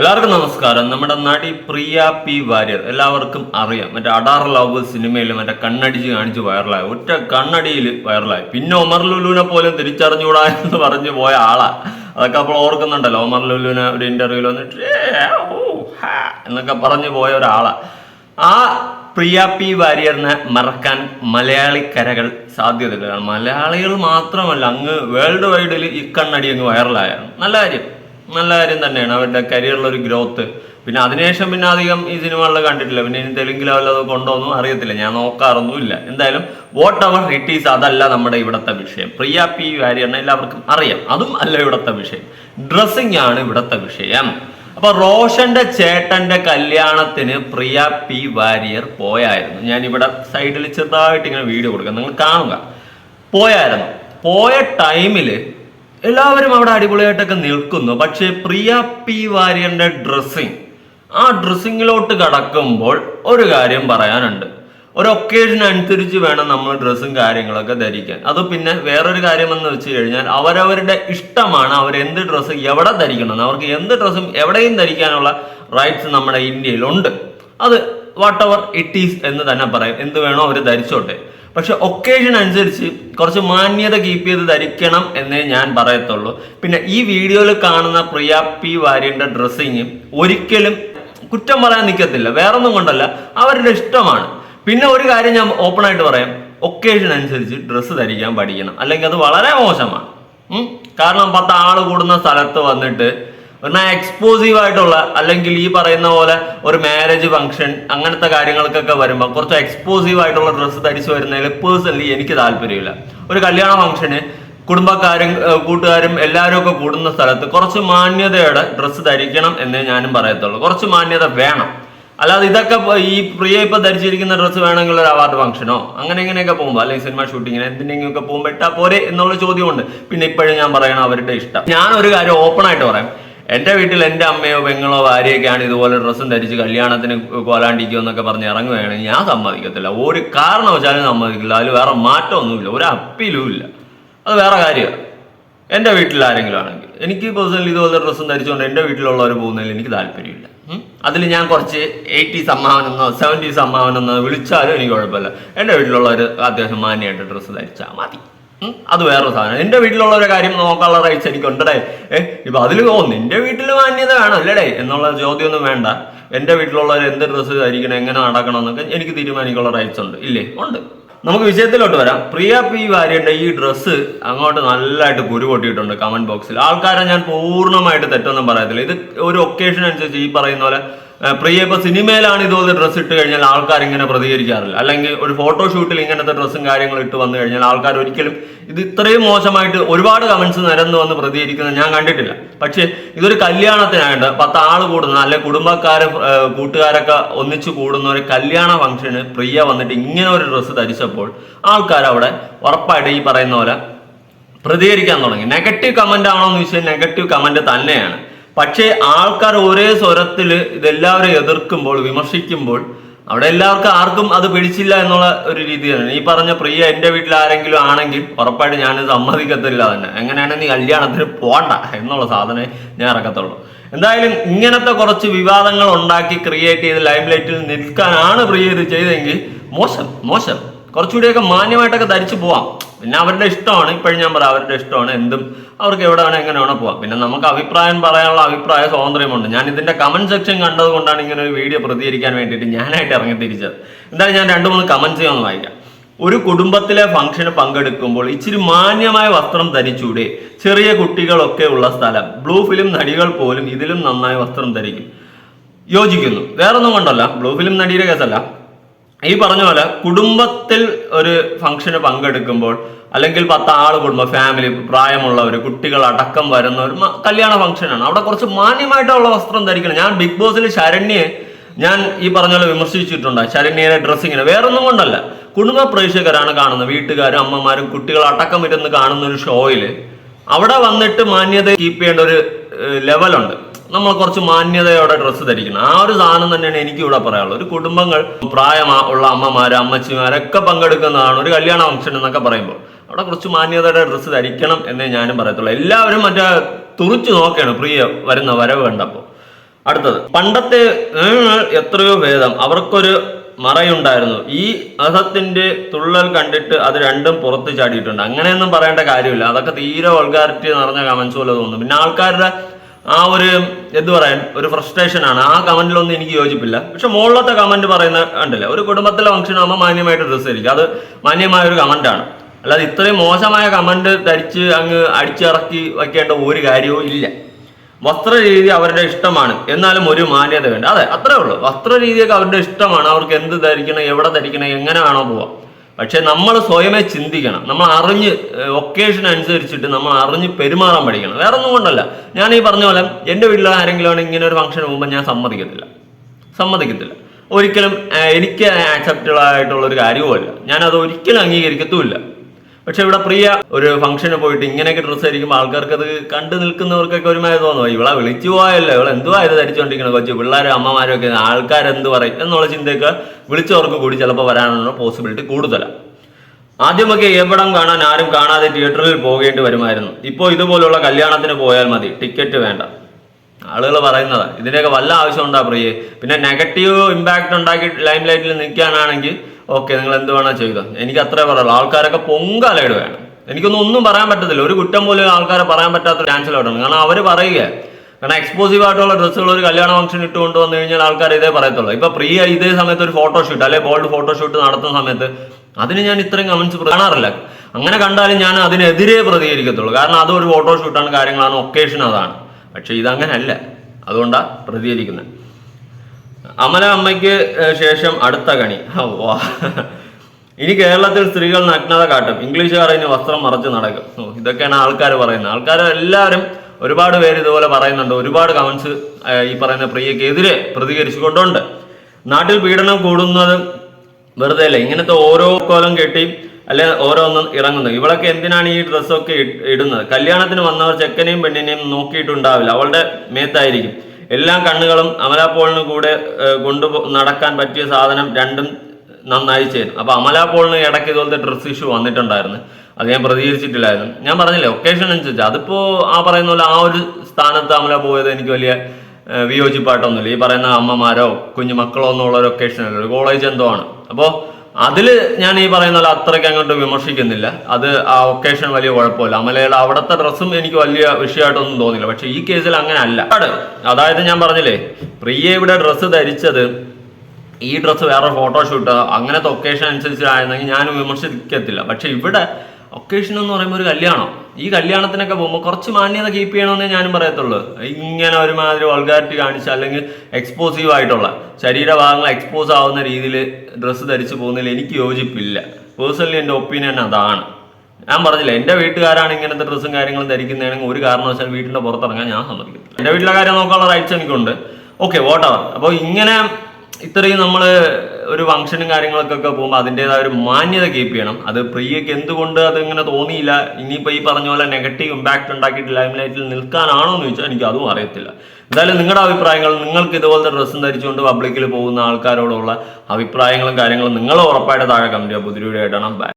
എല്ലാവർക്കും നമസ്കാരം. നമ്മുടെ നടി പ്രിയ പി വാര്യർ എല്ലാവർക്കും അറിയാം. മറ്റേ അഡാർ ലവ് സിനിമയിൽ മറ്റേ കണ്ണടിച്ച് കാണിച്ച് വൈറലായി. ഒറ്റ കണ്ണടിയിൽ വൈറലായി. പിന്നെ ഒമർ ലുലുവിനെ പോലും തിരിച്ചറിഞ്ഞുകൂടാ എന്ന് പറഞ്ഞു പോയ ആളാ. അതൊക്കെ അപ്പോൾ ഓർക്കുന്നുണ്ടല്ലോ. ഒമർ ലുലുവിനെ ഒരു ഇന്റർവ്യൂവിൽ വന്നിട്ട് എന്നൊക്കെ പറഞ്ഞു പോയ ഒരാളാ. ആ പ്രിയ പി വാര്യറിനെ മറക്കാൻ മലയാളി കരകൾ സാധ്യതയില്ല. മലയാളികൾ മാത്രമല്ല അങ്ങ് വേൾഡ് വൈഡിൽ ഈ കണ്ണടി അങ്ങ് വൈറലായിരുന്നു നല്ല കാര്യം. നല്ല കാര്യം തന്നെയാണ്. അവരുടെ കരിയറിലൊരു ഗ്രോത്ത് പിന്നെ അതിനുശേഷം പിന്നെ അധികം ഈ സിനിമകളിൽ കണ്ടിട്ടില്ല. പിന്നെ ഇനി തെലുങ്കിലോ വല്ലതും കൊണ്ടോന്നും അറിയത്തില്ല. ഞാൻ നോക്കാറൊന്നുമില്ല. എന്തായാലും വോട്ട് അവർ ഇറ്റ് ഈസ് അതല്ല നമ്മുടെ ഇവിടുത്തെ വിഷയം. പ്രിയ പി വാര്യറിനെ എല്ലാവർക്കും അറിയാം. അതും അല്ല ഇവിടുത്തെ വിഷയം. ഡ്രസ്സിംഗ് ആണ് ഇവിടുത്തെ വിഷയം. അപ്പൊ റോഷന്റെ ചേട്ടന്റെ കല്യാണത്തിന് പ്രിയ പി വാര്യർ പോയായിരുന്നു. ഞാൻ ഇവിടെ സൈഡിൽ ചെറുതായിട്ട് ഇങ്ങനെ വീഡിയോ കൊടുക്കാം. നിങ്ങൾ കാണുക. പോയായിരുന്നു. പോയ ടൈമിൽ എല്ലാവരും അവിടെ അടിപൊളിയായിട്ടൊക്കെ നിൽക്കുന്നു. പക്ഷേ പ്രിയ പി വാര്യന്റെ ഡ്രസ്സിങ് ആ ഡ്രസ്സിങ്ങിലോട്ട് കടക്കുമ്പോൾ ഒരു കാര്യം പറയാനുണ്ട്. ഒരു ഒക്കേഷൻ അനുസരിച്ച് വേണം നമ്മൾ ഡ്രസ്സും കാര്യങ്ങളൊക്കെ ധരിക്കാൻ. അത് പിന്നെ വേറൊരു കാര്യമെന്ന് വെച്ച് കഴിഞ്ഞാൽ അവരവരുടെ ഇഷ്ടമാണ് അവർ എന്ത് ഡ്രസ്സ് എവിടെ ധരിക്കണം. അവർക്ക് എന്ത് ഡ്രസ്സും എവിടെയും ധരിക്കാനുള്ള റൈറ്റ്സ് നമ്മുടെ ഇന്ത്യയിലുണ്ട്. അത് വാട്ട് എവർ ഇറ്റ് ഈസ് എന്ന് തന്നെ പറയും. എന്ത് വേണോ അവർ ധരിച്ചോട്ടെ. പക്ഷെ ഒക്കേഷൻ അനുസരിച്ച് കുറച്ച് മാന്യത കീപ്പ് ചെയ്ത് ധരിക്കണം എന്നേ ഞാൻ പറയത്തുള്ളൂ. പിന്നെ ഈ വീഡിയോയിൽ കാണുന്ന പ്രിയ പി വാര്യന്റെ ഡ്രസ്സിങ് ഒരിക്കലും കുറ്റം പറയാൻ നിൽക്കത്തില്ല വേറൊന്നും കൊണ്ടല്ല. അവരുടെ ഇഷ്ടമാണ്. പിന്നെ ഒരു കാര്യം ഞാൻ ഓപ്പൺ ആയിട്ട് പറയാം. ഒക്കേഷൻ അനുസരിച്ച് ഡ്രസ്സ് ധരിക്കാൻ പഠിക്കണം. അല്ലെങ്കിൽ അത് വളരെ മോശമാണ്. കാരണം പത്ത് ആൾ കൂടുന്ന സ്ഥലത്ത് വന്നിട്ട് എന്നാൽ എക്സ്പോസീവ് ആയിട്ടുള്ള അല്ലെങ്കിൽ ഈ പറയുന്ന പോലെ ഒരു മാരേജ് ഫംഗ്ഷൻ അങ്ങനത്തെ കാര്യങ്ങൾക്കൊക്കെ വരുമ്പോൾ കുറച്ച് എക്സ്പോസീവ് ആയിട്ടുള്ള ഡ്രസ്സ് ധരിച്ചു വരുന്നതിൽ പേഴ്സണലി എനിക്ക് താല്പര്യമില്ല. ഒരു കല്യാണ ഫംഗ്ഷന് കുടുംബക്കാരും കൂട്ടുകാരും എല്ലാവരും ഒക്കെ കൂടുന്ന സ്ഥലത്ത് കുറച്ച് മാന്യതയുടെ ഡ്രസ്സ് ധരിക്കണം എന്നേ ഞാനും പറയത്തുള്ളൂ. കുറച്ച് മാന്യത വേണം. അല്ലാതെ ഇതൊക്കെ ഈ പ്രിയ ഇപ്പൊ ധരിച്ചിരിക്കുന്ന ഡ്രസ്സ് വേണമെങ്കിൽ ഒരു അവാർഡ് ഫംഗ്ഷനോ അങ്ങനെ ഇങ്ങനെയൊക്കെ പോകുമ്പോൾ അല്ലെങ്കിൽ സിനിമ ഷൂട്ടിങ്ങിന് എന്തിനെങ്കിലും ഒക്കെ പോകുമ്പോൾ ഇട്ടാ പോരെ എന്നുള്ള ചോദ്യമുണ്ട്. പിന്നെ ഇപ്പോഴും ഞാൻ പറയണം അവരുടെ ഇഷ്ടം. ഞാൻ ഒരു കാര്യം ഓപ്പൺ ആയിട്ട് പറയാം. എന്റെ വീട്ടിൽ എന്റെ അമ്മയോ പെങ്ങളോ ഭാര്യയൊക്കെയാണ് ഇതുപോലെ ഡ്രസ്സും ധരിച്ച് കല്യാണത്തിന് കോലാണ്ടിക്കോ എന്നൊക്കെ പറഞ്ഞ് ഇറങ്ങുകയാണെങ്കിൽ ഞാൻ സമ്മതിക്കത്തില്ല. ഒരു കാരണവശാലും സമ്മതിക്കില്ല. അതിൽ വേറെ മാറ്റമൊന്നുമില്ല. ഒരു അപ്പീലും ഇല്ല. അത് വേറെ കാര്യമാണ്. എന്റെ വീട്ടിൽ ആരെങ്കിലും ആണെങ്കിൽ. എനിക്ക് പേഴ്സണലി ഇതുപോലെ ഡ്രസ്സും ധരിച്ചുകൊണ്ട് എന്റെ വീട്ടിലുള്ളവർ പോകുന്നതിൽ എനിക്ക് താല്പര്യമില്ല. അതിൽ ഞാൻ കുറച്ച് എയ്റ്റി സംഭാവന എന്നോ സെവന്റി സംഭാവന എന്നോ വിളിച്ചാലും എനിക്ക് കുഴപ്പമില്ല. എന്റെ വീട്ടിലുള്ളവർ അത്യാവശ്യം മാന്യമായിട്ട് ഡ്രസ്സ് ധരിച്ചാൽ മതി. അത് വേറൊരു സാധനം. എന്റെ വീട്ടിലുള്ള ഒരു കാര്യം നോക്കാനുള്ള റൈറ്റ്സ് എനിക്കുണ്ടേ ഏ ഇപ്പൊ അതിൽ ഓ നിന്റെ വീട്ടിൽ മാന്യത വേണം അല്ലേടേ എന്നുള്ള ചോദ്യമൊന്നും വേണ്ട. എന്റെ വീട്ടിലുള്ളവർ എന്ത് ഡ്രസ്സ് ധരിക്കണം എങ്ങനെ നടക്കണം എന്നൊക്കെ എനിക്ക് തീരുമാനിക്കാനുള്ള റൈറ്റ്സ് ഉണ്ട്. ഇല്ലേ? ഉണ്ട്. നമുക്ക് വിഷയത്തിലോട്ട് വരാം. പ്രിയ പി വാര്യന്റെ ഈ ഡ്രസ്സ് അങ്ങോട്ട് നല്ലതായിട്ട് കുരു പൊട്ടിയിട്ടുണ്ട് കമന്റ് ബോക്സിൽ ആൾക്കാരെ ഞാൻ പൂർണമായിട്ട് തെറ്റൊന്നും പറയത്തില്ല. ഇത് ഒരു ഒക്കേഷൻ അനുസരിച്ച് ഈ പറയുന്ന പോലെ പ്രിയ ഇപ്പൊ സിനിമയിലാണ് ഇതുപോലെ ഡ്രസ്സ് ഇട്ട് കഴിഞ്ഞാൽ ആൾക്കാർ ഇങ്ങനെ പ്രതികരിക്കാറില്ല. അല്ലെങ്കിൽ ഒരു ഫോട്ടോഷൂട്ടിൽ ഇങ്ങനത്തെ ഡ്രസ്സും കാര്യങ്ങളും ഇട്ട് വന്നു കഴിഞ്ഞാൽ ആൾക്കാർ ഒരിക്കലും ഇത് ഇത്രയും മോശമായിട്ട് ഒരുപാട് കമൻസ് നിരന്ന് വന്ന് പ്രതികരിക്കുന്നത് ഞാൻ കണ്ടിട്ടില്ല. പക്ഷേ ഇതൊരു കല്യാണത്തിനായിട്ട് പത്ത് ആൾ കൂടുന്ന അല്ലെ കുടുംബക്കാർ കൂട്ടുകാരൊക്കെ ഒന്നിച്ചു കൂടുന്ന ഒരു കല്യാണ ഫംഗ്ഷന് പ്രിയ വന്നിട്ട് ഇങ്ങനെ ഒരു ഡ്രസ്സ് ധരിച്ചപ്പോൾ ആൾക്കാർ അവിടെ ഉറപ്പായിട്ട് ഈ പറയുന്ന പോലെ പ്രതികരിക്കാൻ തുടങ്ങി. നെഗറ്റീവ് കമന്റ് ആണോ എന്ന് ചോദിച്ചാൽ നെഗറ്റീവ് കമന്റ് തന്നെയാണ്. പക്ഷേ ആൾക്കാർ ഒരേ സ്വരത്തിൽ ഇതെല്ലാവരും എതിർക്കുമ്പോൾ വിമർശിക്കുമ്പോൾ അവിടെ എല്ലാവർക്കും ആർക്കും അത് പിടിച്ചില്ല എന്നുള്ള ഒരു രീതിയാണ് ഈ പറഞ്ഞ പ്രിയ എന്റെ വീട്ടിൽ ആരെങ്കിലും ആണെങ്കിൽ ഉറപ്പായിട്ട് ഞാൻ സമ്മതിക്കത്തില്ല തന്നെ. എങ്ങനെയാണ് നീ കല്യാണത്തിന് പോണ്ട എന്നുള്ള സാധനം ഞാൻ ഇറക്കത്തുള്ളൂ. എന്തായാലും ഇങ്ങനത്തെ കുറച്ച് വിവാദങ്ങൾ ഉണ്ടാക്കി ക്രിയേറ്റ് ചെയ്ത് ലൈം ലൈറ്റിൽ നിൽക്കാനാണ് പ്രിയ ഇത് ചെയ്തെങ്കിൽ മോശം മോശം. കുറച്ചുകൂടിയൊക്കെ മാന്യമായിട്ടൊക്കെ ധരിച്ചു പോവാം. പിന്നെ അവരുടെ ഇഷ്ടമാണ്. ഇപ്പോഴും ഞാൻ പറയാം അവരുടെ ഇഷ്ടമാണ്. എന്തും അവർക്ക് എവിടെ വേണോ എങ്ങനെ വേണോ പോവാം. പിന്നെ നമുക്ക് അഭിപ്രായം പറയാനുള്ള അഭിപ്രായ സ്വാതന്ത്ര്യമുണ്ട്. ഞാൻ ഇതിന്റെ കമന്റ് സെക്ഷൻ കണ്ടത് കൊണ്ടാണ് ഇങ്ങനെ ഒരു വീഡിയോ പ്രതികരിക്കാൻ വേണ്ടിയിട്ട് ഞാനായിട്ട് ഇറങ്ങി തിരിച്ചത് എന്തായാലും ഞാൻ രണ്ട് മൂന്ന് കമന്റ്സ് ഒന്ന് വായിക്കാം. ഒരു കുടുംബത്തിലെ ഫംഗ്ഷന് പങ്കെടുക്കുമ്പോൾ ഇച്ചിരി മാന്യമായ വസ്ത്രം ധരിച്ചൂടെ ചെറിയ കുട്ടികളൊക്കെ ഉള്ള സ്ഥലം. ബ്ലൂ ഫിലിം നടികൾ പോലും ഇതിലും നന്നായി വസ്ത്രം ധരിക്കും. യോജിക്കുന്നു. വേറൊന്നും കൊണ്ടല്ല. ബ്ലൂ ഫിലിം നടിയുടെ കേസല്ല. ഈ പറഞ്ഞ പോലെ കുടുംബത്തിൽ ഒരു ഫംഗ്ഷന് പങ്കെടുക്കുമ്പോൾ അല്ലെങ്കിൽ പത്ത് ആൾ കുടുംബം ഫാമിലി പ്രായമുള്ളവർ കുട്ടികൾ അടക്കം വരുന്ന ഒരു കല്യാണ ഫംഗ്ഷനാണ് അവിടെ കുറച്ച് മാന്യമായിട്ടുള്ള വസ്ത്രം ധരിക്കണം. ഞാൻ ബിഗ് ബോസിൽ ശരണ്യെ ഞാൻ ഈ പറഞ്ഞ പോലെ വിമർശിച്ചിട്ടുണ്ട്. ശരണ്യയുടെ ഡ്രസ്സിങ്ങിന് വേറൊന്നും കൊണ്ടല്ല. കുടുംബ പ്രേക്ഷകരാണ് കാണുന്നത്. വീട്ടുകാരും അമ്മമാരും കുട്ടികൾ അടക്കം ഇരുന്ന് കാണുന്ന ഒരു ഷോയിൽ അവിടെ വന്നിട്ട് മാന്യത കീപ്പ് ചെയ്യേണ്ട ഒരു ലെവലുണ്ട് നമ്മൾ കുറച്ച് മാന്യതയോടെ ഡ്രസ്സ് ധരിക്കണം. ആ ഒരു സാധനം തന്നെയാണ് എനിക്ക് ഇവിടെ പറയാനുള്ളത്. ഒരു കുടുംബങ്ങൾ പ്രായമാ ഉള്ള അമ്മമാര് അമ്മച്ചിമാരൊക്കെ പങ്കെടുക്കുന്നതാണ് ഒരു കല്യാണ ഫംഗ്ഷൻ എന്നൊക്കെ പറയുമ്പോൾ. അവിടെ കുറച്ച് മാന്യതയുടെ ഡ്രസ്സ് ധരിക്കണം എന്നേ ഞാനും പറയത്തുള്ളൂ. എല്ലാവരും മറ്റേ തുറിച്ചു നോക്കുകയാണ് പ്രിയ വരുന്ന വരവ് കണ്ടപ്പോൾ. അടുത്തത് പണ്ടത്തെ എത്രയോ ഭേദം. അവർക്കൊരു മറയുണ്ടായിരുന്നു. ഈ അസത്തിന്റെ തുള്ളൽ കണ്ടിട്ട് അത് രണ്ടും പുറത്ത് ചാടിയിട്ടുണ്ട്. അങ്ങനെയൊന്നും പറയേണ്ട കാര്യമില്ല. അതൊക്കെ തീരെ വൾഗാരിറ്റി നിറഞ്ഞ കമൻസ് പോലെ തോന്നുന്നു പിന്നെ ആൾക്കാരുടെ ആ ഒരു എന്ത് പറയാൻ ഒരു ഫ്രസ്ട്രേഷൻ ആണ്. ആ കമന്റിലൊന്നും എനിക്ക് യോജിപ്പില്ല. പക്ഷെ മുകളിലത്തെ കമന്റ് പറയുന്ന കണ്ടില്ല ഒരു കുടുംബത്തിലെ ഫംഗ്ഷൻ ആകുമ്പോൾ മാന്യമായിട്ട് ഡ്രസ്സ് ധരിക്കും അത് മാന്യമായ ഒരു കമന്റാണ് അല്ലാതെ ഇത്രയും മോശമായ കമന്റ് ധരിച്ച് അങ്ങ് അടിച്ചിറക്കി വയ്ക്കേണ്ട ഒരു കാര്യവും ഇല്ല. വസ്ത്രരീതി അവരുടെ ഇഷ്ടമാണ്. എന്നാലും ഒരു മാന്യത വേണ്ട. അതെ അത്രേ ഉള്ളൂ. വസ്ത്രരീതിയൊക്കെ അവരുടെ ഇഷ്ടമാണ്. അവർക്ക് എന്ത് ധരിക്കണം എവിടെ ധരിക്കണം എങ്ങനെ വേണോ പോവാം. പക്ഷെ നമ്മൾ സ്വയമേ ചിന്തിക്കണം. നമ്മൾ അറിഞ്ഞ് ഒക്കേഷൻ അനുസരിച്ചിട്ട് നമ്മൾ അറിഞ്ഞ് പെരുമാറാൻ പഠിക്കണം. വേറെ ഒന്നും കൊണ്ടല്ല. ഞാൻ ഈ പറഞ്ഞ പോലെ എന്റെ വീട്ടിൽ ആരെങ്കിലും ആണ് ഇങ്ങനെ ഒരു ഫംഗ്ഷൻ പോകുമ്പോൾ ഞാൻ സമ്മതിക്കത്തില്ല. സമ്മതിക്കത്തില്ല. ഒരിക്കലും എനിക്ക് ആക്സെപ്റ്റബിൾ ആയിട്ടുള്ള ഒരു കാര്യവുമല്ല. ഞാനത് ഒരിക്കലും അംഗീകരിക്കത്തുമില്ല. പക്ഷെ ഇവിടെ പ്രിയ ഒരു ഫംഗ്ഷന് പോയിട്ട് ഇങ്ങനെയൊക്കെ ഡ്രസ്സ് ആയിരിക്കും ആൾക്കാർക്ക് അത് കണ്ടു നിൽക്കുന്നവർക്കൊക്കെ ഒരുമായി തോന്നുന്നു. ഇവളെ വിളിച്ചു പോയല്ലോ. ഇവളെ എന്തുവാ ഇത് ധരിച്ചുകൊണ്ടിരിക്കുന്നത് കൊച്ചു പിള്ളേരും അമ്മമാരും ഒക്കെ ആൾക്കാരെന്ത് പറയും? എന്നുള്ള ചിന്തയൊക്കെ വിളിച്ചവർക്ക് കൂടി ചിലപ്പോൾ വരാനുള്ള പോസിബിലിറ്റി കൂടുതലാണ് ആദ്യമൊക്കെ എവിടം കാണാൻ ആരും കാണാതെ തിയേറ്ററിൽ പോകേണ്ടി വരുമായിരുന്നു. ഇപ്പോൾ ഇതുപോലുള്ള കല്യാണത്തിന് പോയാൽ മതി. ടിക്കറ്റ് വേണ്ട. ആളുകൾ പറയുന്നത്. ഇതിന്റെയൊക്കെ വല്ല ആവശ്യം ഉണ്ടാ പ്രിയേ? പിന്നെ നെഗറ്റീവ് ഇമ്പാക്റ്റ് ഉണ്ടാക്കി ലൈം ലൈറ്റിൽ നിൽക്കാനാണെങ്കിൽ ഓക്കെ നിങ്ങൾ എന്ത് വേണോ ചെയ്തോ. എനിക്ക് അത്രേ പറയുള്ളൂ ആൾക്കാരൊക്കെ പൊങ്കാലയുടെ വേണം. എനിക്കൊന്നും ഒന്നും പറയാൻ പറ്റത്തില്ല. ഒരു കുറ്റം പോലും ആൾക്കാരെ പറയാൻ പറ്റാത്ത ചാൻസിലോട്ടാണ് കാരണം അവർ പറയുക. കാരണം എക്സ്പോസീവ് ആയിട്ടുള്ള ഡ്രസ്സുകൾ ഒരു കല്യാണ ഫംഗ്ഷൻ ഇട്ട് കൊണ്ടുവന്നു കഴിഞ്ഞാൽ ആൾക്കാർ ഇതേ പറയത്തുള്ളൂ. ഇപ്പൊ പ്രിയ ഇതേ സമയത്ത് ഒരു ഫോട്ടോഷൂട്ട് അല്ലെ ബോൾഡ് ഫോട്ടോഷൂട്ട് നടത്തുന്ന സമയത്ത് അതിന് ഞാൻ ഇത്രയും കമന്റ്സ് കാണാറില്ല. അങ്ങനെ കണ്ടാലും ഞാൻ അതിനെതിരെ പ്രതികരിക്കത്തുള്ളൂ. കാരണം അതൊരു ഫോട്ടോഷൂട്ടാണ് കാര്യങ്ങളാണ് ഒക്കേഷൻ അതാണ് പക്ഷെ ഇതങ്ങനല്ല. അതുകൊണ്ടാണ് പ്രതികരിക്കുന്നത്. അമല അമ്മയ്ക്ക് ശേഷം അടുത്ത കണി. വാ. ഇനി കേരളത്തിൽ സ്ത്രീകൾ നഗ്നത കാട്ടും. ഇംഗ്ലീഷുകാർ ഇനി വസ്ത്രം മറച്ച് നടക്കും. ഇതൊക്കെയാണ് ആൾക്കാർ പറയുന്നത്. ആൾക്കാർ എല്ലാവരും ഒരുപാട് പേര് ഇതുപോലെ പറയുന്നുണ്ട്. ഒരുപാട് കമന്റ്സ് ഈ പറയുന്ന പ്രിയക്കെതിരെ പ്രതികരിച്ചുകൊണ്ടുണ്ട്. നാട്ടിൽ പീഡനം കൂടുന്നത് വെറുതെ അല്ല. ഇങ്ങനത്തെ ഓരോ കോലം കെട്ടി അല്ലെ ഓരോന്നും ഇറങ്ങുന്നത്. ഇവളൊക്കെ എന്തിനാണ് ഈ ഡ്രസ്സൊക്കെ ഇടുന്നത്? കല്യാണത്തിന് വന്നവർ ചെക്കനെയും പെണ്ണിനെയും നോക്കിയിട്ടുണ്ടാവില്ല. അവളുടെ മേത്തായിരിക്കും. എല്ലാ കണ്ണുകളും അമലാപോളിന് കൂടെ കൊണ്ടു നടക്കാൻ പറ്റിയ സാധനം രണ്ടും നന്നായി ചേരും. അപ്പോൾ അമലാപോളിന് ഇടയ്ക്ക് ഇതുപോലത്തെ ഡ്രസ് ഇഷ്യൂ വന്നിട്ടുണ്ടായിരുന്നു. അത് ഞാൻ പ്രതികരിച്ചിട്ടില്ലായിരുന്നു. ഞാൻ പറഞ്ഞില്ലേ ഒക്കേഷൻ അനുസരിച്ച്. അതിപ്പോ ആ പറയുന്ന പോലെ ആ ഒരു സ്ഥാനത്ത് അമല പോയത് എനിക്ക് വലിയ വിയോജിപ്പായിട്ടൊന്നുമില്ല. ഈ പറയുന്ന അമ്മമാരോ കുഞ്ഞു മക്കളോ എന്നുള്ള ഒരു ഒക്കേഷൻ അല്ല. ഒരു കോളേജ് എന്തോ ആണ്. അപ്പോൾ അതിൽ ഞാൻ ഈ പറയുന്ന പോലെ അത്രയ്ക്ക് അങ്ങോട്ട് വിമർശിക്കുന്നില്ല. അത് ആ ഒക്കേഷൻ വലിയ കുഴപ്പമില്ല. അമലയുടെ അവിടുത്തെ ഡ്രസ്സും എനിക്ക് വലിയ വിഷയമായിട്ടൊന്നും തോന്നില്ല. പക്ഷെ ഈ കേസിൽ അങ്ങനെ അല്ല അതായത് ഞാൻ പറഞ്ഞില്ലേ പ്രിയ ഇവിടെ ഡ്രസ്സ് ധരിച്ചത് ഈ ഡ്രസ്സ് വേറെ ഫോട്ടോഷൂട്ട് അങ്ങനത്തെ ഒക്കേഷൻ അനുസരിച്ചായിരുന്നെങ്കിൽ ഞാൻ വിമർശിക്കത്തില്ല. പക്ഷെ ഇവിടെ ഒക്കേഷൻ എന്ന് പറയുമ്പോൾ ഒരു കല്യാണം. ഈ കല്യാണത്തിനൊക്കെ പോകുമ്പോൾ കുറച്ച് മാന്യത കീപ്പ് ചെയ്യണമെന്നേ ഞാനും പറയത്തുള്ളൂ. ഇങ്ങനെ ഒരുമാതിരി വൾഗാരിറ്റി കാണിച്ച അല്ലെങ്കിൽ എക്സ്പോസീവ് ആയിട്ടുള്ള ശരീരഭാഗങ്ങൾ എക്സ്പോസ് ആവുന്ന രീതിയിൽ ഡ്രസ്സ് ധരിച്ചു പോകുന്നതിൽ എനിക്ക് യോജിപ്പില്ല. പേഴ്സണലി എന്റെ ഒപ്പീനിയൻ അതാണ്. ഞാൻ പറഞ്ഞില്ല എന്റെ വീട്ടുകാരാണ് ഇങ്ങനത്തെ ഡ്രസ്സും കാര്യങ്ങളും ധരിക്കുന്നതാണെങ്കിൽ ഒരു കാരണവശാൽ വീട്ടിന്റെ പുറത്തിറങ്ങാൻ ഞാൻ സമ്മതിക്കത്തില്ല. എന്റെ വീട്ടിലെ കാര്യം നോക്കാനുള്ള റൈറ്റ്സ് എനിക്കുണ്ട്. ഓക്കെ വോട്ടവർ അപ്പോൾ ഇങ്ങനെ ഇത്രയും നമ്മൾ ഒരു ഫംഗ്ഷനും കാര്യങ്ങൾക്കൊക്കെ പോകുമ്പോൾ അതിന്റെതായ ഒരു മാന്യത കീപ്പ് ചെയ്യണം. അത് പ്രിയക്ക് എന്തുകൊണ്ട് അത് ഇങ്ങനെ തോന്നിയില്ല? ഇനിയിപ്പോൾ ഈ പറഞ്ഞ പോലെ നെഗറ്റീവ് ഇമ്പാക്ട് ഉണ്ടാക്കിയിട്ട് ലൈം ലൈറ്റിൽ നിൽക്കാനാണോ എന്ന് ചോദിച്ചാൽ എനിക്ക് അതും അറിയത്തില്ല. എന്തായാലും നിങ്ങളുടെ അഭിപ്രായങ്ങൾ നിങ്ങൾക്ക് ഇതുപോലത്തെ ഡ്രസ്സും ധരിച്ചുകൊണ്ട് പബ്ലിക്കിൽ പോകുന്ന ആൾക്കാരോടുള്ള അഭിപ്രായങ്ങളും കാര്യങ്ങളും നിങ്ങൾ ഉറപ്പായിട്ട് താഴെ കമന്റ് ചെയ്യുക ആയിട്ടാണ് ബൈ